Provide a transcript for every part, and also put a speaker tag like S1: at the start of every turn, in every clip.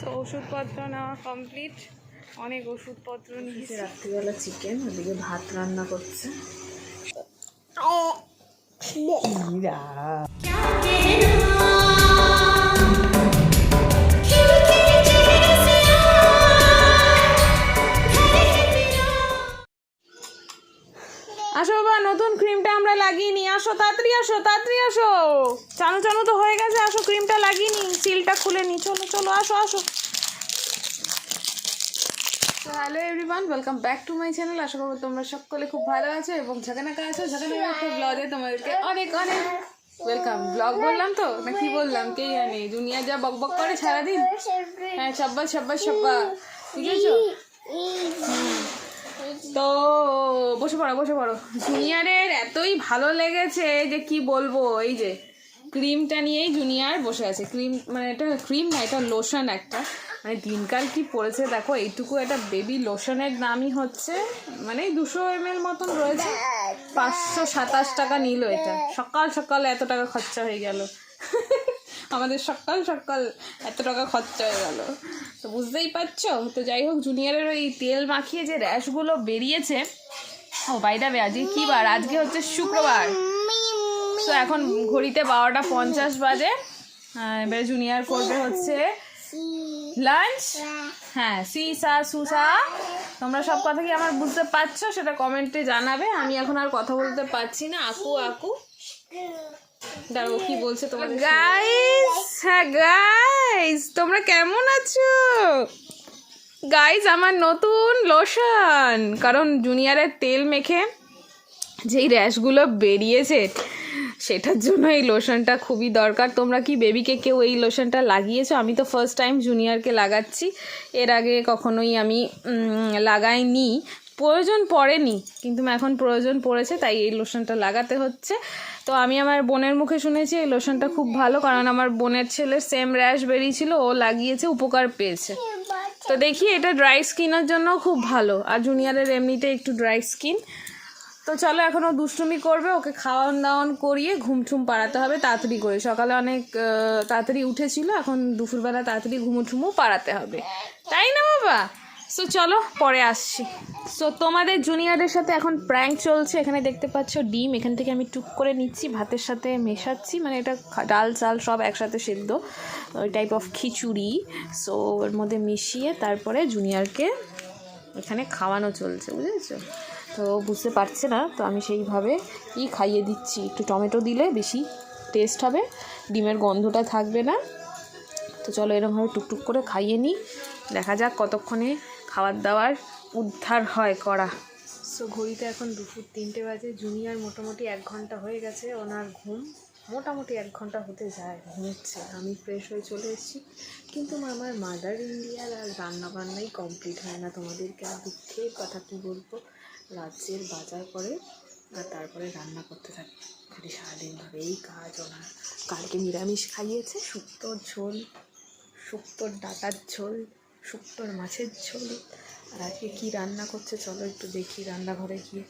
S1: So ওষুধপত্র নেওয়া complete অনেক ওষুধপত্র নিয়েছে।
S2: রাত্রিবেলা চিকেন ওদিকে ভাত রান্না করছে।
S1: আসো বাবা নতুন ক্রিমটা আমরা লাগিয়ে নিই। আসো তাড়াতাড়ি আসো তাড়াতাড়ি আসো। চানু চানু তো হয়ে গেছে। আসো ক্রিমটা সিলটা খুলে নিই চলো চলো, আসো আসো। Hello everyone welcome back to my channel আশা করব তোমরা সকলে খুব ভালো আছো এবং একা আছো যেখানে একটা ব্লগে তোমাদেরকে অনেক অনেক ওয়েলকাম ব্লগ বললাম তো? না, কি বললাম? কে জানে? দুনিয়া যা বক বক করে সারাদিন। হ্যাঁ সাব্বা সাব্বা সাব্বা ঠিক আছে তো, বসে পড়ো বসে পড়ো। জুনিয়রের এতই ভালো লেগেছে যে কি বলব? এই যে ক্রিমটা নিয়েই জুনিয়র বসে আছে। ক্রিম মানে এটা ক্রিম না, এটা লোশন একটা। মানে দিনকাল কি পড়েছে দেখো, এইটুকু একটা বেবি লোশনের দামই হচ্ছে মানে দুশো এম এল মতন রয়েছে। পাঁচশো সাতাশ টাকা নিল এটা। সকাল সকাল এত টাকা খরচা হয়ে গেল। আমাদের সকাল সকাল এত টাকা খরচা হয়ে গেল। তো বুঝতেই পারছ? তো যাই হোক, জুনিয়রের ওই তেল মাখিয়ে যে র্যাশগুলো বেরিয়েছে, ও বাইদা আজকে কী বার? আজকে হচ্ছে শুক্রবার। তো এখন ঘড়িতে বারোটা পঞ্চাশ বাজে। এবারে জুনিয়র করবে হচ্ছে লাঞ্চ। হ্যাঁ সি, সা সুসা তোমরা সব কথা কি আমার বুঝতে পারছ? সেটা কমেন্টে জানাবে। আমি এখন আর কথা বলতে পারছি না। আকু আকু। দাঁড়াবো কি বলছে তোমার গাইস হ্যাঁ গাইস তোমরা কেমন আছো? গাইস আমার নতুন লোশন কারণ জুনিয়রের তেল মেখে যেই র্যাশগুলো বেরিয়েছে, সেটার জন্য এই লোশনটা খুবই দরকার। তোমরা কি বেবিকে কেউ এই লোশনটা লাগিয়েছো? আমি তো ফার্স্ট টাইম জুনিয়রকে লাগাচ্ছি। এর আগে কখনোই আমি লাগাইনি। প্রয়োজন পড়েনি, কিন্তু এখন প্রয়োজন পড়েছে, তাই এই লোশনটা লাগাতে হচ্ছে। তো আমি আমার বোনের মুখে শুনেছি এই লোশনটা খুব ভালো, কারণ আমার বোনের ছেলের সেম র্যাশ বেরিয়েছিল, ও লাগিয়েছে, উপকার পেয়েছে। তো দেখি এটা ড্রাই স্কিনের জন্য খুব ভালো। আর জুনিয়রের এমনিতে একটু ড্রাই স্কিন তো চলো এখন ও দুষ্টুমি করবে, ওকে খাওয়ান দাওয়ান করিয়ে ঘুম ঠুম পাড়াতে হবে, তাড়াতাড়ি করে। সকালে অনেক তাড়াতাড়ি উঠেছিল, এখন দুপুরবেলা তাড়াতাড়ি ঘুমো ঠুমো পাড়াতে হবে। তাই না বাবা? সো চলো, পরে আসছি। সো তোমাদের জুনিয়রের সাথে এখন প্র্যাঙ্ক চলছে, এখানে দেখতে পাচ্ছ ডিম, এখান থেকে আমি টুক করে নিচ্ছি, ভাতের সাথে মেশাচ্ছি মানে এটা ডাল, চাল সব একসাথে সেদ্ধ, ওই টাইপ অফ খিচুড়ি। সো ওর মধ্যে মিশিয়ে তারপরে জুনিয়রকে এখানে খাওয়ানো চলছে, বুঝেছ? তো বুঝতে পারছে না, তো আমি সেইভাবে ই খাইয়ে দিচ্ছি। একটু টমেটো দিলে বেশি টেস্ট হবে, ডিমের গন্ধটা থাকবে না। তো চলো এরকমভাবে টুকটুক করে খাইয়ে নিই। দেখা যাক কতক্ষণে খাবার দাবার উদ্ধার হয় করা। সো ঘড়িতে এখন দুপুর তিনটে বাজে। জুনিয়র মোটামুটি এক ঘণ্টা হয়ে গেছে। ওনার ঘুম মোটামুটি এক ঘণ্টা হতে যায়, ঘুমোচ্ছে। আমি ফ্রেশ হয়ে চলে এসেছি। কিন্তু আমার মাদার ইন্ডিয়ার আর রান্না বান্নাই কমপ্লিট হয় না। তোমাদেরকে আর দুঃখের কথা কী বলব? রাজ্যের বাজার করে আর তারপরে রান্না করতে থাকে। খালি সারাদিন ভাবে এই কাজ ওনার। কালকে নিরামিষ খাইয়েছে, শুক্তোর ঝোল, শুক্তোর ডাটার ঝোল, শুক্তোর মাছের ঝোল। আর আজকে কী রান্না করছে চলো একটু দেখি রান্নাঘরে গিয়ে।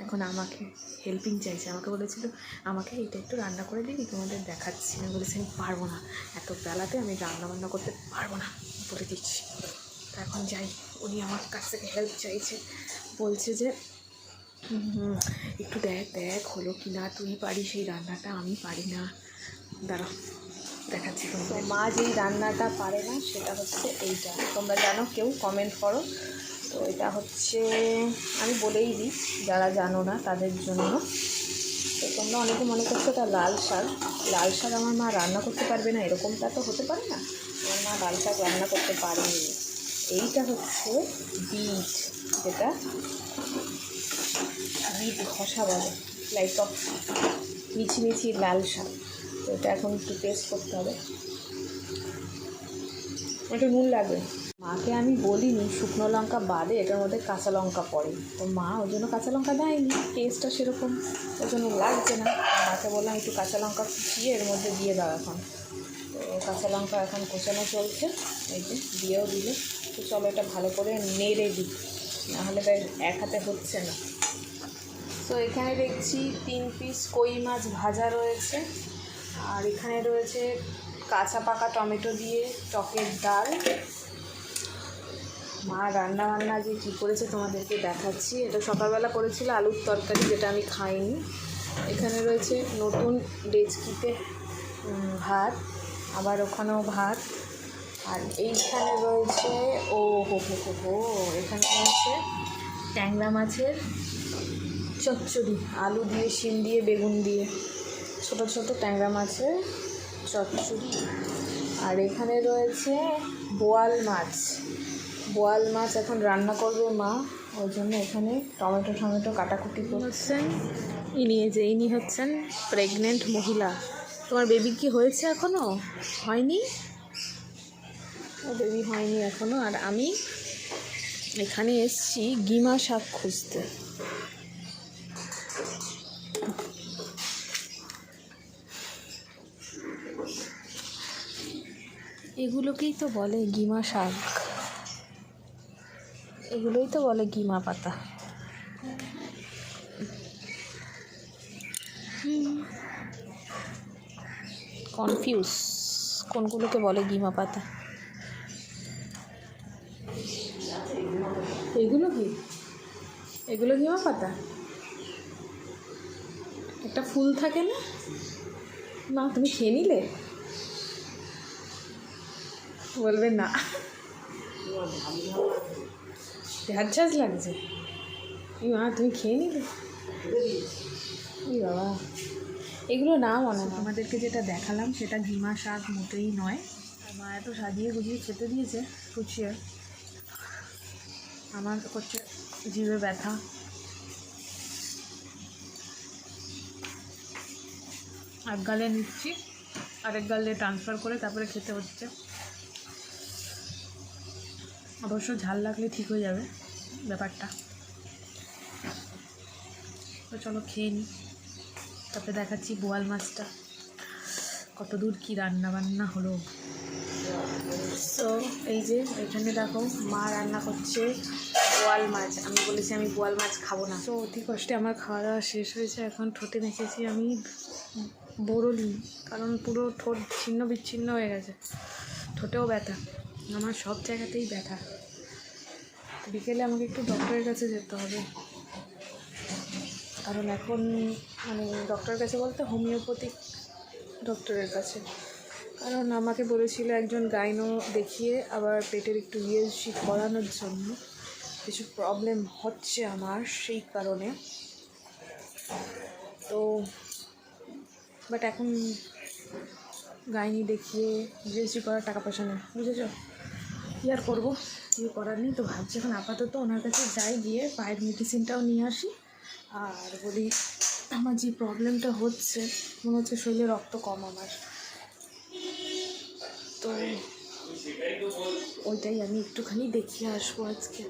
S1: এখন আমাকে হেল্পিং চাইছে। আমাকে বলেছিল, আমাকে এটা একটু রান্না করে দিবি, তোমাদের দেখাচ্ছি। আমি বলেছি, আমি পারব না। এত বেলাতে আমি রান্না বান্না করতে পারব না। বলে দিচ্ছি। তো এখন যাই, উনি আমার কাছ থেকে হেল্প চাইছে। বলছে যে একটু দেখ দেখ হলো কি না তুই পারিস এই রান্নাটা, আমি পারি না। দাঁড়াও, দেখাচ্ছি তোমাকে মা যেই রান্নাটা পারে না, সেটা হচ্ছে এইটা। তোমরা জানো, কেউ কমেন্ট করো। তো এটা হচ্ছে, আমি বলেই দিই, যারা জানো না তাদের জন্য। তো তোমরা অনেকে মনে করছ এটা লাল শাক। লাল শাক আমার মা রান্না করতে পারবে না, এরকমটা তো হতে পারে না। আমার মা লাল শাক রান্না করতে পারেনি। এইটা হচ্ছে বিট যেটা বিট ঘষা বলে লাইক অফ মিছি মিছি লাল শাক। তো এটা এখন একটু টেস্ট করতে হবে। একটু নুন লাগবে। মাকে আমি বলিনি, শুকনো লঙ্কা বাদে এটার মধ্যে কাঁচা লঙ্কা পড়ে। তো মা ওই জন্য কাঁচা লঙ্কা দেয়নি টেস্টটা সেরকম। ওই জন্য লাগছে না। মাকে বললাম একটু কাঁচা লঙ্কা কুচিয়ে এর মধ্যে দিয়ে দাও এখন। তো কাঁচা লঙ্কা এখন কোচানো চলছে। এই যে দিয়েও দিলে। তো চলো এটা ভালো করে নেড়ে দিই। নাহলে তো এক হাতে হচ্ছে না। তো এখানে দেখছি তিন পিস কই মাছ ভাজা রয়েছে। আর এখানে রয়েছে কাঁচা পাকা টমেটো দিয়ে টকের ডাল। মা রান্না বান্না যে কী করেছে তোমাদেরকে দেখাচ্ছি। এটা সকালবেলা করেছিল আলুর তরকারি, যেটা আমি খাইনি। এখানে রয়েছে নতুন ডেচকিতে ভাত। আবার ওখানেও ভাত। আর এইখানে রয়েছে, ও হো হো হো হো, এখানে রয়েছে ট্যাংরা মাছের চচ্চড়ি, আলু দিয়ে, শিম দিয়ে, বেগুন দিয়ে। ছোট ছোট ট্যাংরা মাছের চচ্চড়ি। আর এখানে রয়েছে বোয়াল মাছ। বোয়াল মাছ এখন রান্না করবে মা, ওই জন্য এখানে টমেটো টমেটো কাটাকুটি করছেন ইনি যে, ইনি হচ্ছেন প্রেগনেন্ট মহিলা। তোমার বেবি কি হয়েছে এখনও? হয়নি? বেবি হয়নি এখনও, আর আমি এখানে এসছি গিমা শাক খুঁজতে। এগুলোকেই তো বলে গিমা শাক। এগুলোই তো বলে গিমা পাতা। কনফিউজ কোনগুলোকে বলে গিমা পাতা? এগুলো কি? এগুলো গিমা পাতা? একটা ফুল থাকে না? না, তুমি খেয়ে নিলে? বলবে না। ঝাঁঝ ঝাঁঝ লাগছে? এই মা, তুমি খেয়ে নিলে? এই বাবা। এগুলো না মনে হয় আমাদেরকে যেটা দেখালাম সেটা ঘিমা শাক মোটেই নয়। মা এত সাজিয়ে গুজিয়ে খেতে দিয়েছে কুচিয়ে আমার হচ্ছে জিভে ব্যথা। এক গালে নিচ্ছি, আরেক গালে ট্রান্সফার করে তারপরে খেতে হচ্ছে। অবশ্য ঝাল লাগলে ঠিক হয়ে যাবে ব্যাপারটা। তো চলো খেয়ে নিই তারপরে দেখাচ্ছি বোয়াল মাছটা। কত দূর কী রান্না বান্না হলো। তো এই যে এখানে দেখো মা রান্না করছে বোয়াল মাছ। আমি বলেছি আমি বোয়াল মাছ খাব না। তো অতি কষ্টে আমার খাওয়া দাওয়া শেষ হয়েছে। এখন ঠোঁটে মেখেছি আমি বরলি, কারণ পুরো ঠোঁট ছিন্ন বিচ্ছিন্ন হয়ে গেছে। ঠোঁটেও ব্যথা। আমার সব জায়গাতেই ব্যথা। বিকেলে আমাকে একটু ডক্টরের কাছে যেতে হবে। কারণ এখন মানে ডক্টরের কাছে বলতে হোমিওপ্যাথিক ডক্টরের কাছে। কারণ আমাকে বলেছিল একজন গাইনো দেখিয়ে আবার পেটের একটু ইএসজি করানোর জন্য। কিছু প্রবলেম হচ্ছে আমার সেই কারণে। তো বাট এখন গাইনি দেখিয়ে ইএসজি করার টাকা পয়সা নেই, বুঝেছ? কী আর করব? কিছু করার নেই, তো ভাবছি এখন আপাতত ওনার কাছে যাই গিয়ে পায়ের মেডিসিনটাও নিয়ে আসি। আর বলি, আমার যে প্রবলেমটা হচ্ছে, মনে হচ্ছে শরীরে রক্ত কম আমার। তো ওইটাই আমি একটুখানি দেখিয়ে আসব আজকে।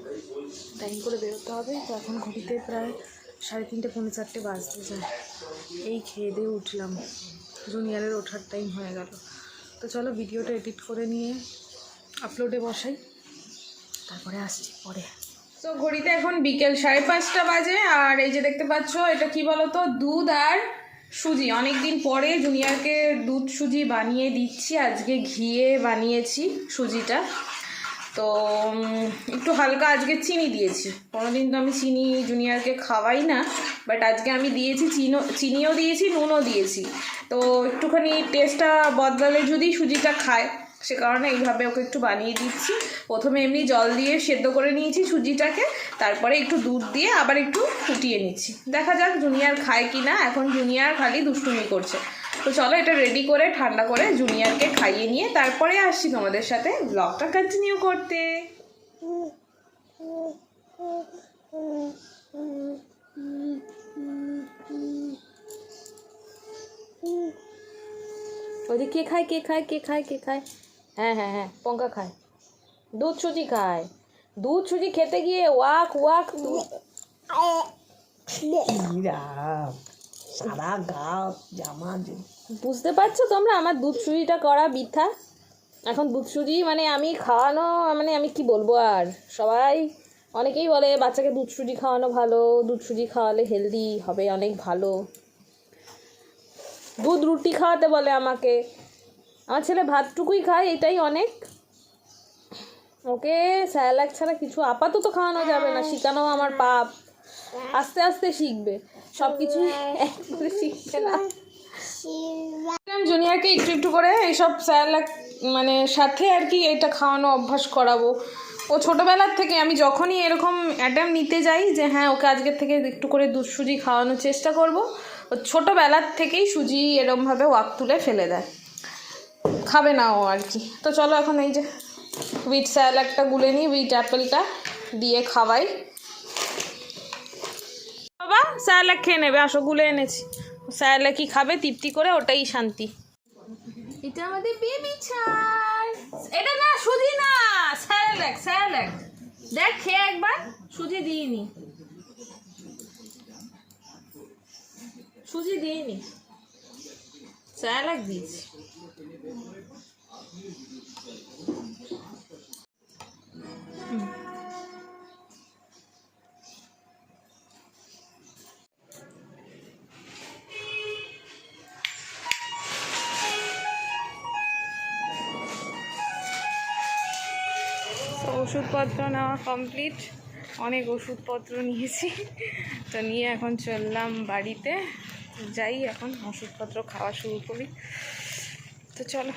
S1: টাইম করে বেরোতে হবে, তো এখন ঘড়িতে প্রায় সাড়ে তিনটে, পৌনে চারটে বাজতে যায়। এই খেয়ে দিয়ে উঠলাম। জুনিয়রের ওঠার টাইম হয়ে গেল। তো চলো ভিডিওটা এডিট করে নিয়ে আপলোডে বসাই। তারপরে আসছি, পরে।
S3: তো ঘড়িতে এখন বিকেল সাড়ে পাঁচটা বাজে, আর এই যে দেখতে পাচ্ছ, এটা কি বলতো? দুধ আর সুজি। অনেক দিন পরে জুনিয়রকে দুধ সুজি বানিয়ে দিচ্ছি। আজকে ঘিয়ে বানিয়েছি সুজিটা। তো একটু হালকা আজকে চিনি দিয়েছি। কোনোদিন তো আমি চিনি জুনিয়রকে খাওয়াই না বাট আজকে আমি দিয়েছি চিনো, চিনিও দিয়েছি, নুনও দিয়েছি। তো, একটুখানি টেস্টটা বদলালে যদি সুজিটা খায়। সে কারণে এইভাবে ওকে একটু বানিয়ে দিচ্ছি। প্রথমে এমনি জল দিয়ে সেদ্ধ করে নিয়েছি সুজিটাকে, তারপরে একটু দুধ দিয়ে আবার একটু ফুটিয়ে নিচ্ছি। দেখা যাক জুনিয়র খায় কি না এখন জুনিয়র খালি দুষ্টুমি করছে। তো চলো এটা রেডি করে, ঠান্ডা করে জুনিয়রকে খাইয়ে নিয়ে তারপরে আসছি তোমাদের সাথে ব্লগটা কন্টিনিউ করতে।
S1: যে কে খায় কে খায় কে খায় কে খায়? হ্যাঁ হ্যাঁ হ্যাঁ পঙ্কা খায়। দুধ সুজি খায়। দুধ সুজি খেতে গিয়ে ওয়াক ওয়াক
S4: সারা গা জামা
S1: বুঝতে পারছ তোমরা? আমার দুধ সুজিটা করা বৃথা। এখন দুধ সুজি মানে আমি খাওয়ানো মানে আমি কি বলব আর? সবাই অনেকেই বলে বাচ্চাকে দুধ সুজি খাওয়ানো ভালো দুধ সুজি খাওয়ালে হেলদি হবে অনেক ভালো। দুধ রুটি খাওয়াতে বলে আমাকে।
S2: আমার ছেলে ভাতটুকুই খায়, এটাই অনেক। ওকে স্যালাক ছাড়া কিছু আপাতত খাওয়ানো যাবে না শেখানো আমার পাপ। আস্তে আস্তে শিখবে সব কিছু শিখছে না।
S1: জুনিয়রকে একটু একটু করে এইসব স্যালাক মানে সাথে আর কি এটা খাওয়ানো অভ্যাস করাবো। ও ছোটোবেলার থেকে আমি যখনই এরকম অ্যাটেম্প নিতে যাই যে হ্যাঁ ওকে আজকের থেকে একটু করে দুধ সুজি খাওয়ানোর চেষ্টা করব, ও ছোটোবেলার থেকেই সুজি এরমভাবে ওয়াক তুলে ফেলে দেয়। খাবে না ও আর কি। তো চলো এখন এই যে উইট স্যালাডটা গুলে নিই উইট অ্যাপেলটা দিয়ে খাওয়াই। বাবা স্যালাড খেয়ে নেবে, আসো গুলে এনেছি। স্যালাড কি খাবে? তৃপ্তি করে, ওটাই শান্তি। এটা আমাদের বেবি ছাড় এটা না, সুজি না স্যালাড স্যালাড দেখ, খেয়ে একবার, সুজি দিইনি। সুজি দিইনি। স্যালাড দিয়েছি। ওষুধপত্র নেওয়া কমপ্লিট অনেক ওষুধপত্র নিয়েছি। তো নিয়ে এখন চললাম বাড়িতে। যাই এখন ওষুধপত্র খাওয়া শুরু করি। তো চলো,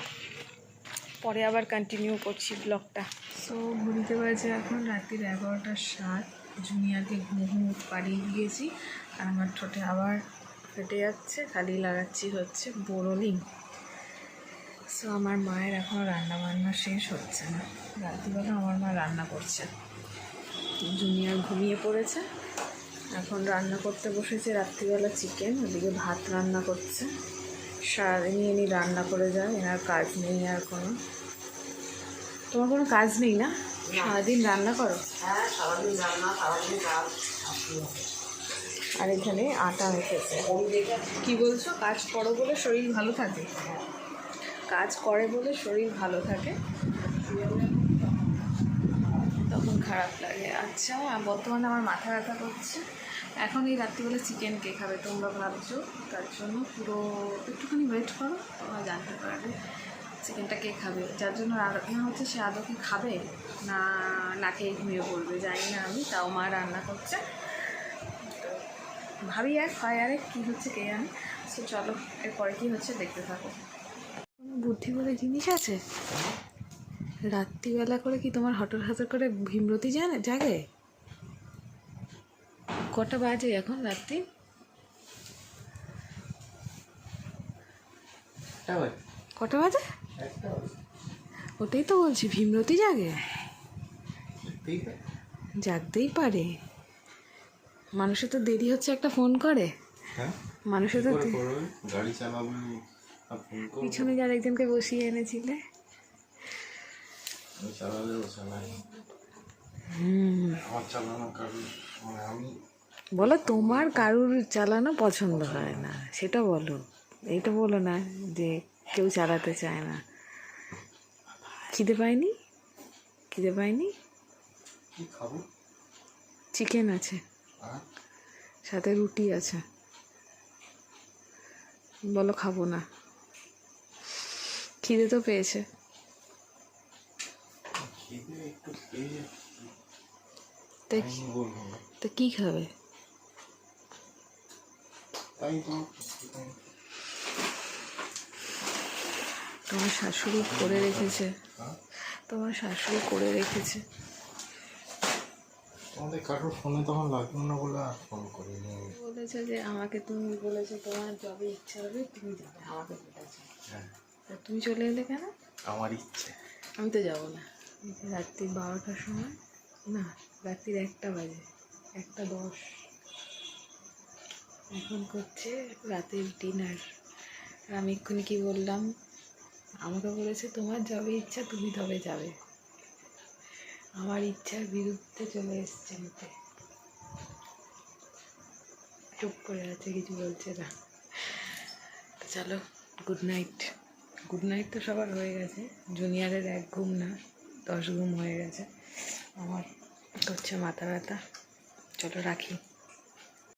S1: পরে আবার কন্টিনিউ করছি ব্লগটা সো ঘুরিতে বাজে এখন রাত্রির এগারোটা সাত। জুনিয়রকে ঘুম ঘুম পাড়িয়ে দিয়েছি আর আমার ঠোঁটে আবার ফেটে যাচ্ছে, খালি লাগাচ্ছি হচ্ছে বোরোলিং সো আমার মায়ের এখনও রান্না বান্না শেষ হচ্ছে না। রাত্রিবেলা আমার মা রান্না করছে। জুনিয়ার ঘুমিয়ে পড়েছে। এখন রান্না করতে বসেছে রাত্রিবেলা চিকেন, ওদিকে ভাত রান্না করছে। সারাদিনই এনি রান্না করে যায়, এনার কাজ নেই আর কোনো। তোমার কোনো কাজ নেই না? সারাদিন রান্না করো।
S4: হ্যাঁ
S1: আর এখানে আটা মেখেছে কি বলছো? কাজ করো বলে শরীর ভালো থাকে? কাজ করে বলে শরীর ভালো থাকে? তখন খারাপ লাগে। আচ্ছা বর্তমানে আমার মাথা ব্যথা করছে। এখন এই রাত্রিবেলা চিকেন কে খাবে তোমরা ভাবছ? তার জন্য পুরো একটুখানি ওয়েট করো তোমরা জানতে পারবে। চিকেনটা কে খাবে? যার জন্য রান্না হচ্ছে সে আদৌ কি খাবে? না না খেয়ে ঘুমিয়ে পড়বে জানি না আমি তাও মা রান্না করছে। ভাবি এক হয় আরেক কী হচ্ছে কে জানে? সো চলো এরপরে কী হচ্ছে দেখতে থাকো। বুদ্ধি বলে জিনিস আছে? রাত্রিবেলা করে কি তোমার হটর হাতর করে ভীমরতি জানে জাগে? কটা বাজে এখন রাত্রি? কটা বাজে? ওটাই তো বলছি ভীমরতি জাগে? জাগতেই পারে। মানুষের তো দেরি হচ্ছে একটা ফোন করে।
S5: হ্যাঁ?
S1: মানুষের তো
S5: গাড়ি চালাবে
S1: পিছনে যার একজনকে বসিয়ে এনেছিলে।
S5: মানে
S1: বলো তোমার কারুর চালানো পছন্দ হয় না? সেটা বলো। এইটা বলো না যে কেউ চালাতে চায় না। খিদে পায়নি? খিদে পায়নি? চিকেন আছে। সাথে রুটি আছে। বলো খাব না। খিদে তো পেয়েছে। তা কী খাবে
S5: তাই তো
S1: তোমার শাশুড়ি করে রেখেছে? তোমার শাশুড়ি করে রেখেছে।
S5: তোমাদের কারোর ফোনে তখন লাগল না বলে আর ফোন করিনি।
S1: বলেছে যে আমাকে তুমি বলেছ তোমার যবে ইচ্ছা হবে তুমি যাবে আমাকে বলেছে।
S5: হ্যাঁ।
S1: তা তুমি চলে এলে কেন?
S5: আমার ইচ্ছে।
S1: আমি তো যাব না। রাত্রি বারোটার সময় না রাত্রির একটা বাজে একটা দশ। এখন করছে রাতের ডিনার আর আমি এক্ষুনি কি বললাম? আমাকে বলেছে, তোমার যবে ইচ্ছা, তুমি তবে যাবে। আমার ইচ্ছার বিরুদ্ধে চলে এসছে নিতে চুপ করে আছে, কিছু বলছে না। তো চলো গুড নাইট গুড নাইট তো সবার হয়ে গেছে। জুনিয়রের এক ঘুম না, দশ ঘুম হয়ে গেছে। আমার করছে মাথা ব্যথা। চলো রাখি।